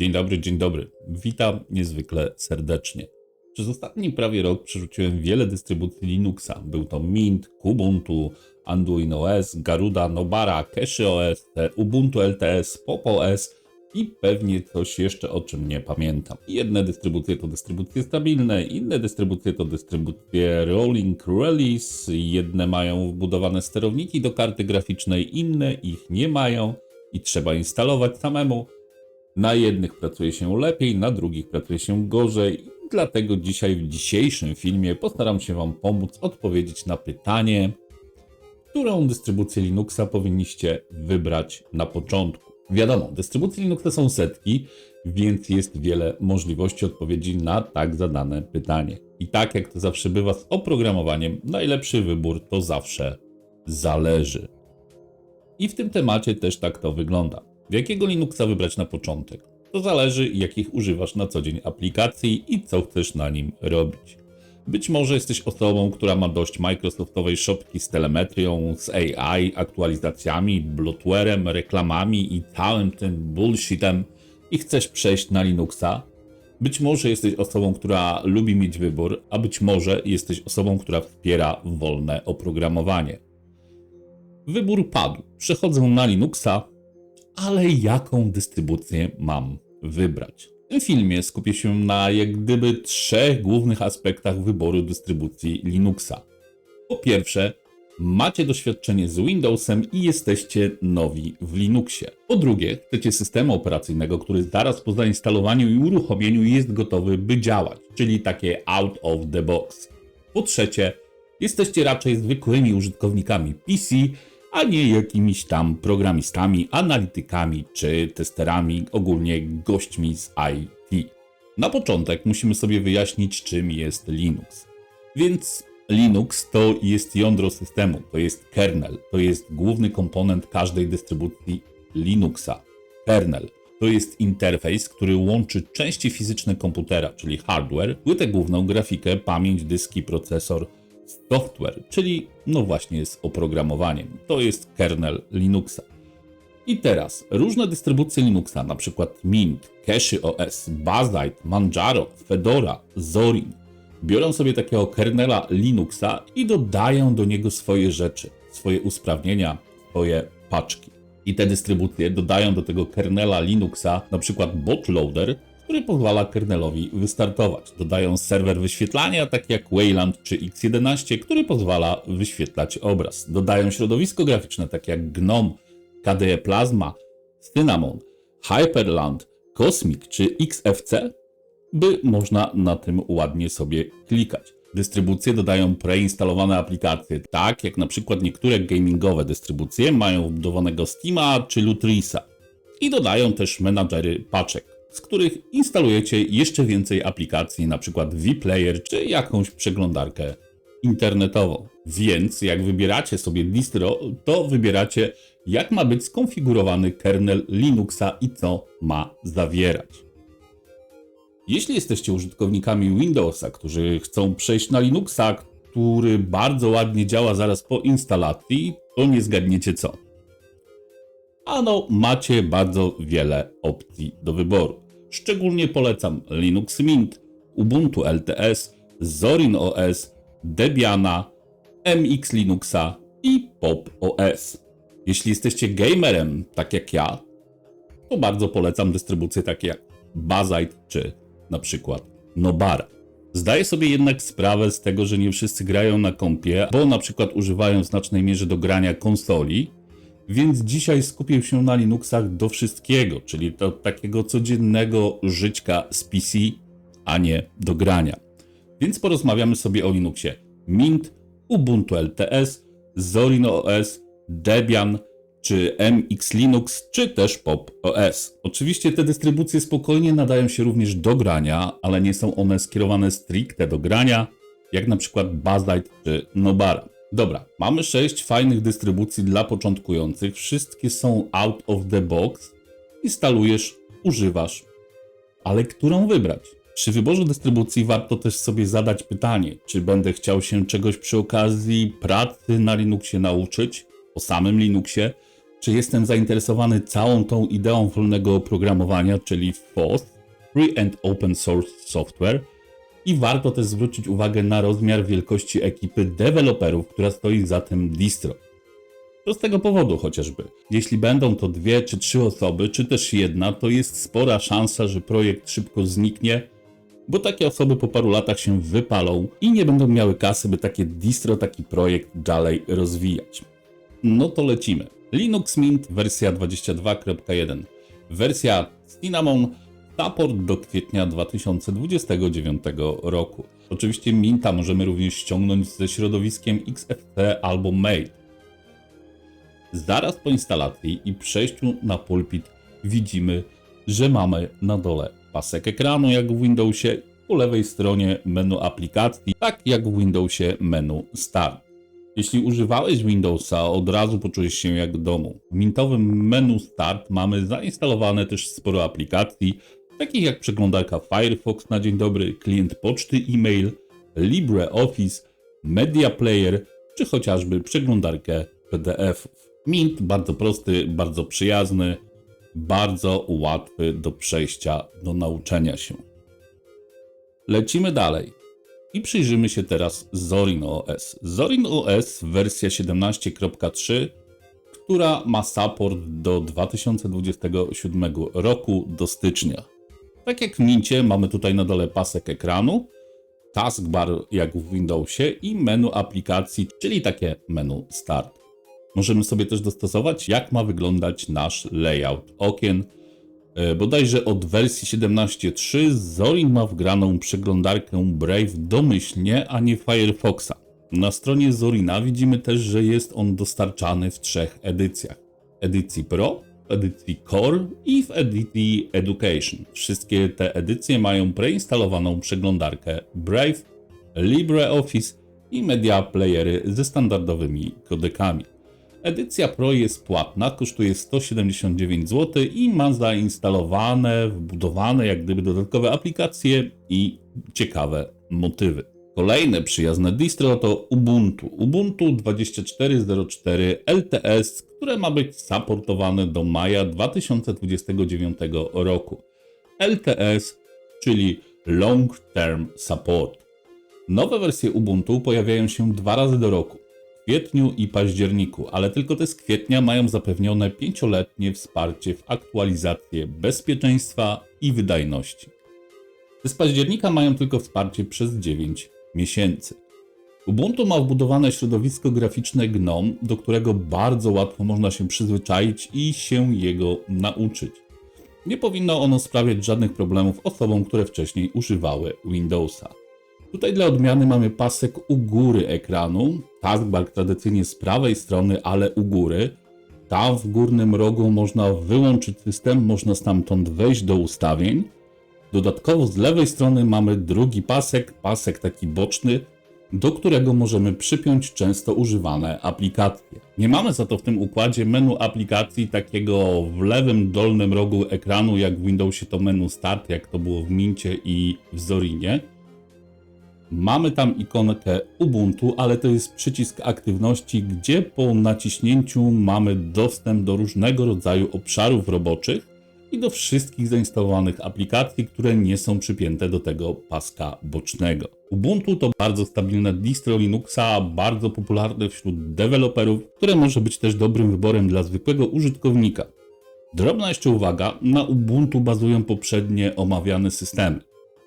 Dzień dobry, dzień dobry. Witam niezwykle serdecznie. Przez ostatni prawie rok przerzuciłem wiele dystrybucji Linuxa. Był to Mint, Kubuntu, Anduin OS, Garuda, Nobara, Cache OS, Ubuntu LTS, Pop OS i pewnie coś jeszcze o czym nie pamiętam. Jedne dystrybucje to dystrybucje stabilne, inne dystrybucje to dystrybucje rolling release, jedne mają wbudowane sterowniki do karty graficznej, inne ich nie mają i trzeba instalować samemu. Na jednych pracuje się lepiej, na drugich pracuje się gorzej. Dlatego dzisiaj w dzisiejszym filmie postaram się Wam pomóc odpowiedzieć na pytanie, którą dystrybucję Linuxa powinniście wybrać na początku. Wiadomo, dystrybucji Linuxa są setki, więc jest wiele możliwości odpowiedzi na tak zadane pytanie. I tak jak to zawsze bywa z oprogramowaniem, najlepszy wybór to zawsze zależy. I w tym temacie też tak to wygląda. Jakiego Linuxa wybrać na początek? To zależy, jakich używasz na co dzień aplikacji i co chcesz na nim robić. Być może jesteś osobą, która ma dość Microsoftowej szopki z telemetrią, z AI, aktualizacjami, bloatwarem, reklamami i całym tym bullshitem i chcesz przejść na Linuxa. Być może jesteś osobą, która lubi mieć wybór, a być może jesteś osobą, która wspiera wolne oprogramowanie. Wybór padł. Przechodzę na Linuxa, ale jaką dystrybucję mam wybrać? W tym filmie skupię się na jak gdyby trzech głównych aspektach wyboru dystrybucji Linuxa. Po pierwsze, macie doświadczenie z Windowsem i jesteście nowi w Linuxie. Po drugie, chcecie systemu operacyjnego, który zaraz po zainstalowaniu i uruchomieniu jest gotowy, by działać, czyli takie out of the box. Po trzecie, jesteście raczej zwykłymi użytkownikami PC, a nie jakimiś tam programistami, analitykami czy testerami, ogólnie gośćmi z IT. Na początek musimy sobie wyjaśnić, czym jest Linux. Więc Linux to jest jądro systemu, to jest kernel, to jest główny komponent każdej dystrybucji Linuxa. Kernel to jest interfejs, który łączy części fizyczne komputera, czyli hardware, płytę główną, grafikę, pamięć, dyski, procesor, software, czyli no właśnie z oprogramowaniem. To jest kernel Linuxa. I teraz różne dystrybucje Linuxa, przykład Mint, Cache Bazite, Manjaro, Fedora, Zorin, biorą sobie takiego kernela Linuxa i dodają do niego swoje rzeczy, swoje usprawnienia, swoje paczki. I te dystrybucje dodają do tego kernela Linuxa przykład bootloader, który pozwala kernelowi wystartować. Dodają serwer wyświetlania, taki jak Wayland czy X11, który pozwala wyświetlać obraz. Dodają środowisko graficzne, takie jak GNOME, KDE Plasma, Cinnamon, Hyperland, Cosmic czy XFC, by można na tym ładnie sobie klikać. Dystrybucje dodają preinstalowane aplikacje, tak jak na przykład niektóre gamingowe dystrybucje mają wbudowanego Steama czy Lutrisa. I dodają też menadżery paczek z których instalujecie jeszcze więcej aplikacji, np. vPlayer czy jakąś przeglądarkę internetową. Więc jak wybieracie sobie distro, to wybieracie jak ma być skonfigurowany kernel Linuxa i co ma zawierać. Jeśli jesteście użytkownikami Windowsa, którzy chcą przejść na Linuxa, który bardzo ładnie działa zaraz po instalacji, to nie zgadniecie co. Ano, macie bardzo wiele opcji do wyboru. Szczególnie polecam Linux Mint, Ubuntu LTS, Zorin OS, Debiana, MX Linuxa i Pop OS. Jeśli jesteście gamerem, tak jak ja, to bardzo polecam dystrybucje takie jak Bazite czy na przykład Nobara. Zdaję sobie jednak sprawę z tego, że nie wszyscy grają na kompie, bo na przykład używają w znacznej mierze do grania konsoli, więc dzisiaj skupię się na Linuxach do wszystkiego, czyli do takiego codziennego żyćka z PC, a nie do grania. Więc porozmawiamy sobie o Linuxie Mint, Ubuntu LTS, Zorin OS, Debian, czy MX Linux, czy też Pop OS. Oczywiście te dystrybucje spokojnie nadają się również do grania, ale nie są one skierowane stricte do grania, jak na przykład Bazite czy Nobara. Dobra, mamy 6 fajnych dystrybucji dla początkujących. Wszystkie są out of the box. Instalujesz, używasz. Ale którą wybrać? Przy wyborze dystrybucji warto też sobie zadać pytanie, czy będę chciał się czegoś przy okazji pracy na Linuxie nauczyć, o samym Linuxie, czy jestem zainteresowany całą tą ideą wolnego oprogramowania, czyli FOSS, Free and Open Source Software. I warto też zwrócić uwagę na rozmiar wielkości ekipy deweloperów, która stoi za tym distro. To z tego powodu chociażby. Jeśli będą to dwie czy trzy osoby, czy też jedna, to jest spora szansa, że projekt szybko zniknie, bo takie osoby po paru latach się wypalą i nie będą miały kasy, by takie distro, taki projekt dalej rozwijać. No to lecimy. Linux Mint wersja 22.1. Wersja Cinnamon support do kwietnia 2029 roku. Oczywiście Minta możemy również ściągnąć ze środowiskiem XFC albo Mate. Zaraz po instalacji i przejściu na pulpit widzimy, że mamy na dole pasek ekranu jak w Windowsie, po lewej stronie menu aplikacji, tak jak w Windowsie menu Start. Jeśli używałeś Windowsa, od razu poczułeś się jak w domu. W mintowym menu Start mamy zainstalowane też sporo aplikacji, takich jak przeglądarka Firefox na dzień dobry, klient poczty e-mail, LibreOffice, Media Player, czy chociażby przeglądarkę PDF-ów. Mint bardzo prosty, bardzo przyjazny, bardzo łatwy do przejścia, do nauczenia się. Lecimy dalej i przyjrzymy się teraz Zorin OS. Zorin OS wersja 17.3, która ma support do 2027 roku do stycznia. Tak jak w Mincie mamy tutaj na dole pasek ekranu, taskbar jak w Windowsie i menu aplikacji, czyli takie menu Start. Możemy sobie też dostosować, jak ma wyglądać nasz layout okien. E, Bodajże od wersji 17.3 Zorin ma wgraną przeglądarkę Brave domyślnie, a nie Firefoxa. Na stronie Zorina widzimy też, że jest on dostarczany w trzech edycjach. Edycji Pro, edycji Core i w edycji Education. Wszystkie te edycje mają preinstalowaną przeglądarkę Brave, LibreOffice i media playery ze standardowymi kodekami. Edycja Pro jest płatna, kosztuje 179 zł i ma zainstalowane, wbudowane jak gdyby dodatkowe aplikacje i ciekawe motywy. Kolejne przyjazne distro to Ubuntu. Ubuntu 24.04 LTS, które ma być supportowane do maja 2029 roku. LTS, czyli Long Term Support. Nowe wersje Ubuntu pojawiają się dwa razy do roku w kwietniu i październiku, ale tylko te z kwietnia mają zapewnione pięcioletnie wsparcie w aktualizację bezpieczeństwa i wydajności. Te z października mają tylko wsparcie przez 9 miesięcy. Ubuntu ma wbudowane środowisko graficzne GNOME, do którego bardzo łatwo można się przyzwyczaić i się jego nauczyć. Nie powinno ono sprawiać żadnych problemów osobom, które wcześniej używały Windowsa. Tutaj dla odmiany mamy pasek u góry ekranu, taskbar tradycyjnie z prawej strony, ale u góry. Tam w górnym rogu można wyłączyć system, można stamtąd wejść do ustawień. Dodatkowo z lewej strony mamy drugi pasek, pasek taki boczny, do którego możemy przypiąć często używane aplikacje. Nie mamy za to w tym układzie menu aplikacji takiego w lewym dolnym rogu ekranu, jak w Windowsie to menu Start, jak to było w Mincie i w Zorinie. Mamy tam ikonkę Ubuntu, ale to jest przycisk aktywności, gdzie po naciśnięciu mamy dostęp do różnego rodzaju obszarów roboczych i do wszystkich zainstalowanych aplikacji, które nie są przypięte do tego paska bocznego. Ubuntu to bardzo stabilne distro Linuxa, bardzo popularne wśród deweloperów, które może być też dobrym wyborem dla zwykłego użytkownika. Drobna jeszcze uwaga, na Ubuntu bazują poprzednie omawiane systemy,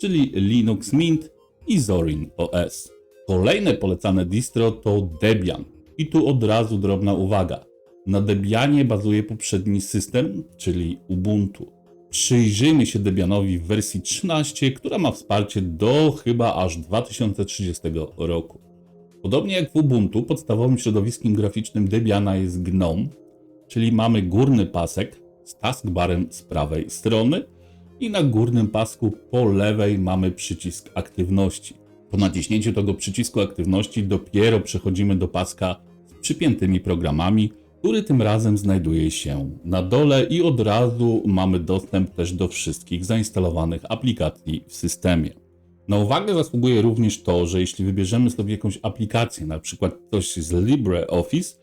czyli Linux Mint i Zorin OS. Kolejne polecane distro to Debian. I tu od razu drobna uwaga. Na Debianie bazuje poprzedni system, czyli Ubuntu. Przyjrzyjmy się Debianowi w wersji 13, która ma wsparcie do chyba aż 2030 roku. Podobnie jak w Ubuntu, podstawowym środowiskiem graficznym Debiana jest GNOME, czyli mamy górny pasek z taskbarem z prawej strony i na górnym pasku po lewej mamy przycisk aktywności. Po naciśnięciu tego przycisku aktywności dopiero przechodzimy do paska z przypiętymi programami, który tym razem znajduje się na dole i od razu mamy dostęp też do wszystkich zainstalowanych aplikacji w systemie. Na uwagę zasługuje również to, że jeśli wybierzemy sobie jakąś aplikację, na przykład coś z LibreOffice,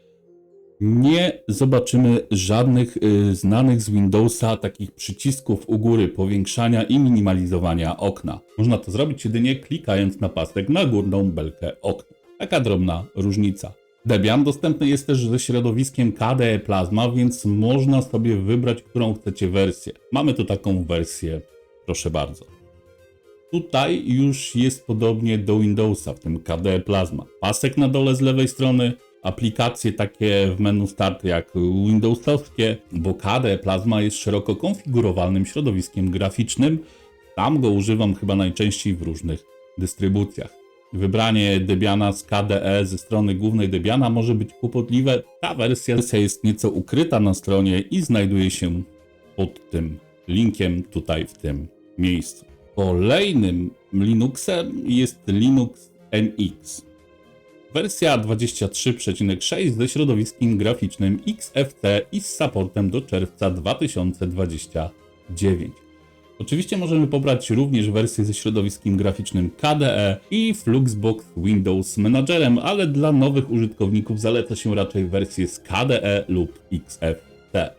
nie zobaczymy żadnych y, znanych z Windowsa takich przycisków u góry powiększania i minimalizowania okna. Można to zrobić jedynie klikając na pasek na górną belkę okna. Taka drobna różnica. Debian dostępny jest też ze środowiskiem KDE Plasma, więc można sobie wybrać, którą chcecie wersję. Mamy tu taką wersję, proszę bardzo. Tutaj już jest podobnie do Windowsa, w tym KDE Plasma. Pasek na dole z lewej strony, aplikacje takie w menu start jak Windowsowskie, bo KDE Plasma jest szeroko konfigurowalnym środowiskiem graficznym. Tam go używam chyba najczęściej w różnych dystrybucjach. Wybranie Debiana z KDE ze strony głównej Debiana może być kłopotliwe. Ta wersja jest nieco ukryta na stronie i znajduje się pod tym linkiem tutaj w tym miejscu. Kolejnym Linuxem jest Linux MX. Wersja 23.6 ze środowiskiem graficznym XFC i z supportem do czerwca 2029. Oczywiście możemy pobrać również wersję ze środowiskiem graficznym KDE i Fluxbox Windows Managerem, ale dla nowych użytkowników zaleca się raczej wersję z KDE lub XFT.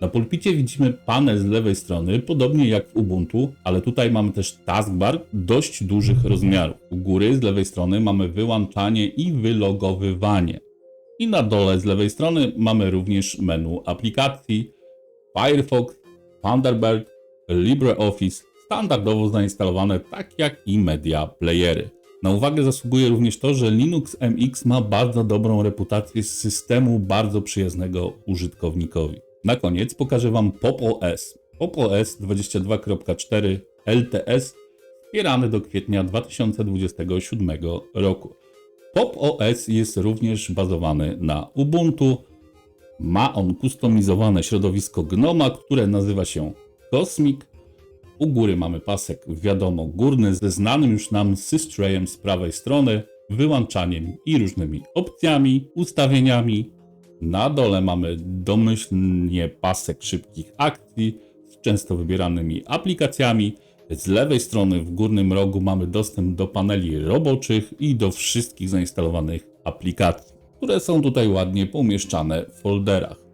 Na pulpicie widzimy panel z lewej strony, podobnie jak w Ubuntu, ale tutaj mamy też taskbar dość dużych rozmiarów. U góry z lewej strony mamy wyłączanie i wylogowywanie. I na dole z lewej strony mamy również menu aplikacji, Firefox, Thunderbird, LibreOffice, standardowo zainstalowane tak jak i media playery. Na uwagę zasługuje również to, że Linux MX ma bardzo dobrą reputację z systemu bardzo przyjaznego użytkownikowi. Na koniec pokażę Wam PopOS. PopOS 22.4 LTS wspierany do kwietnia 2027 roku. PopOS jest również bazowany na Ubuntu. Ma on kustomizowane środowisko Gnoma, które nazywa się Cosmic. U góry mamy pasek, wiadomo, górny ze znanym już nam systrayem z prawej strony, wyłączaniem i różnymi opcjami, ustawieniami. Na dole mamy domyślnie pasek szybkich akcji z często wybieranymi aplikacjami. Z lewej strony w górnym rogu mamy dostęp do paneli roboczych i do wszystkich zainstalowanych aplikacji, które są tutaj ładnie pomieszczane w folderach.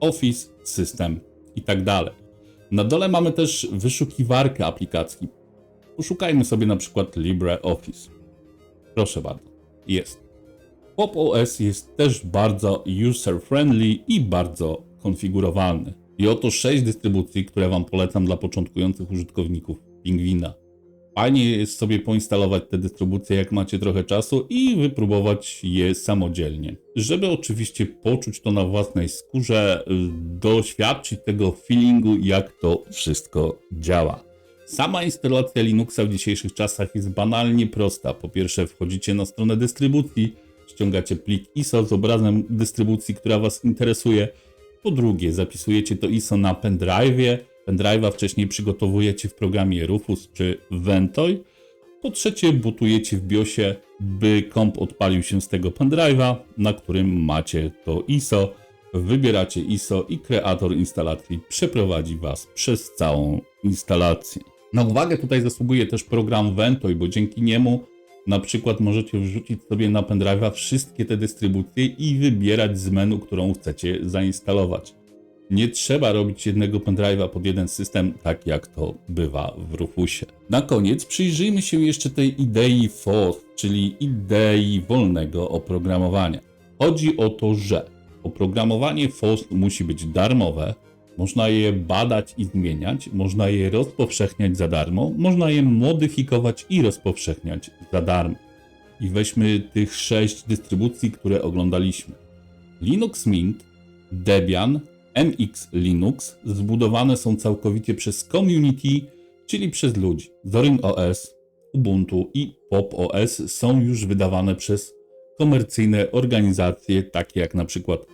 Office, system i tak dalej. Na dole mamy też wyszukiwarkę aplikacji. Poszukajmy sobie na przykład LibreOffice. Proszę bardzo, jest. PopOS jest też bardzo user-friendly i bardzo konfigurowalny. I oto 6 dystrybucji, które Wam polecam dla początkujących użytkowników Pingwina. Fajnie jest sobie poinstalować te dystrybucje, jak macie trochę czasu i wypróbować je samodzielnie. Żeby oczywiście poczuć to na własnej skórze, doświadczyć tego feelingu, jak to wszystko działa. Sama instalacja Linuxa w dzisiejszych czasach jest banalnie prosta. Po pierwsze, wchodzicie na stronę dystrybucji, ściągacie plik ISO z obrazem dystrybucji, która Was interesuje. Po drugie, zapisujecie to ISO na pendrive'ie. Pendrive'a wcześniej przygotowujecie w programie Rufus czy Ventoy. Po trzecie, butujecie w BIOSie, by komp odpalił się z tego pendrive'a, na którym macie to ISO. Wybieracie ISO i kreator instalacji przeprowadzi Was przez całą instalację. Na uwagę tutaj zasługuje też program Ventoy, bo dzięki niemu na przykład możecie wrzucić sobie na pendrive'a wszystkie te dystrybucje i wybierać z menu, którą chcecie zainstalować. Nie trzeba robić jednego pendrive'a pod jeden system, tak jak to bywa w Rufusie. Na koniec przyjrzyjmy się jeszcze tej idei FOSS, czyli idei wolnego oprogramowania. Chodzi o to, że oprogramowanie FOSS musi być darmowe, można je badać i zmieniać, można je rozpowszechniać za darmo, można je modyfikować i rozpowszechniać za darmo. I weźmy tych sześć dystrybucji, które oglądaliśmy. Linux Mint, Debian, MX Linux zbudowane są całkowicie przez community, czyli przez ludzi. Zorin OS, Ubuntu i Pop OS są już wydawane przez komercyjne organizacje, takie jak na przykład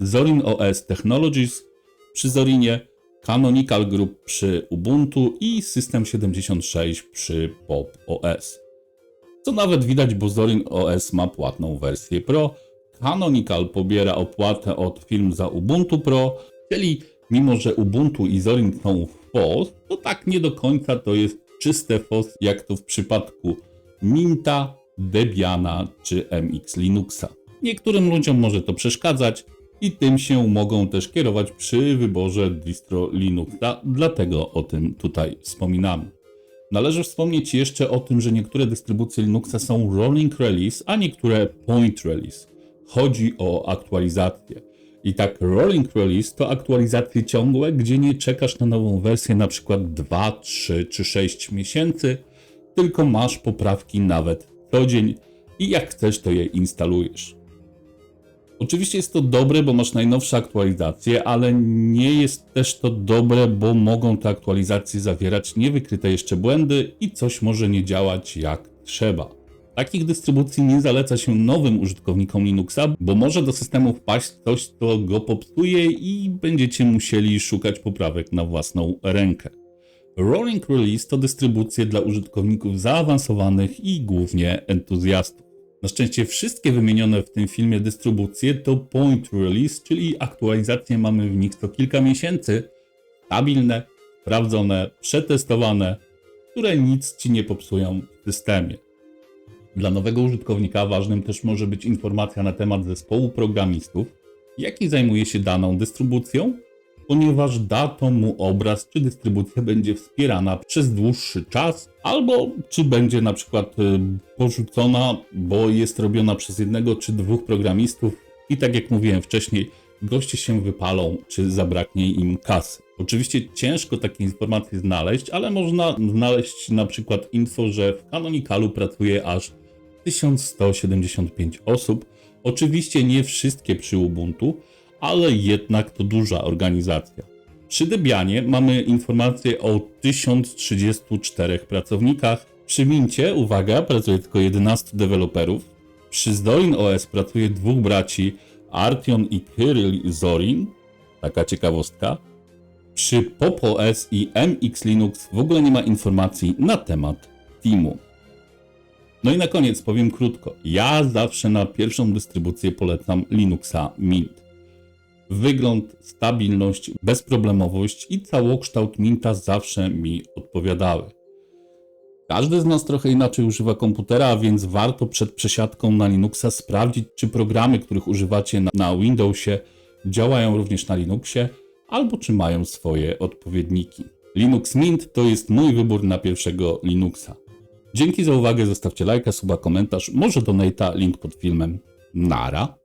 Zorin OS Technologies przy Zorinie, Canonical Group przy Ubuntu i System76 przy Pop OS. Co nawet widać, bo Zorin OS ma płatną wersję Pro. Canonical pobiera opłatę od firm za Ubuntu Pro, czyli mimo, że Ubuntu i Zorin są w FOSS, to tak nie do końca to jest czyste FOSS, jak to w przypadku Minta, Debiana czy MX Linuxa. Niektórym ludziom może to przeszkadzać, i tym się mogą też kierować przy wyborze distro Linuxa, dlatego o tym tutaj wspominamy. Należy wspomnieć jeszcze o tym, że niektóre dystrybucje Linuxa są rolling release, a niektóre point release. Chodzi o aktualizacje. I tak rolling release to aktualizacje ciągłe, gdzie nie czekasz na nową wersję na przykład 2, 3 czy 6 miesięcy, tylko masz poprawki nawet co dzień i jak chcesz to je instalujesz. Oczywiście jest to dobre, bo masz najnowsze aktualizacje, ale nie jest też to dobre, bo mogą te aktualizacje zawierać niewykryte jeszcze błędy i coś może nie działać jak trzeba. Takich dystrybucji nie zaleca się nowym użytkownikom Linuxa, bo może do systemu wpaść coś, co go popsuje i będziecie musieli szukać poprawek na własną rękę. Rolling Release to dystrybucje dla użytkowników zaawansowanych i głównie entuzjastów. Na szczęście wszystkie wymienione w tym filmie dystrybucje to point release, czyli aktualizacje mamy w nich co kilka miesięcy, stabilne, sprawdzone, przetestowane, które nic ci nie popsują w systemie. Dla nowego użytkownika ważnym też może być informacja na temat zespołu programistów, jaki zajmuje się daną dystrybucją, ponieważ da to mu obraz, czy dystrybucja będzie wspierana przez dłuższy czas, albo czy będzie na przykład y, porzucona, bo jest robiona przez jednego czy dwóch programistów i tak jak mówiłem wcześniej, goście się wypalą, czy zabraknie im kasy. Oczywiście ciężko takie informacje znaleźć, ale można znaleźć na przykład info, że w Canonicalu pracuje aż 1175 osób. Oczywiście nie wszystkie przy Ubuntu, ale jednak to duża organizacja. Przy Debianie mamy informację o 1034 pracownikach. Przy Mincie, uwaga, pracuje tylko 11 deweloperów. Przy Zorin OS pracuje dwóch braci, Artion i Kyryl Zorin. Taka ciekawostka. Przy Pop OS i MX Linux w ogóle nie ma informacji na temat teamu. No i na koniec powiem krótko. Ja zawsze na pierwszą dystrybucję polecam Linuxa Mint. Wygląd, stabilność, bezproblemowość i całokształt Minta zawsze mi odpowiadały. Każdy z nas trochę inaczej używa komputera, więc warto przed przesiadką na Linuxa sprawdzić, czy programy, których używacie na Windowsie, działają również na Linuxie, albo czy mają swoje odpowiedniki. Linux Mint to jest mój wybór na pierwszego Linuxa. Dzięki za uwagę, zostawcie lajka, suba, komentarz, może donata, link pod filmem. Nara.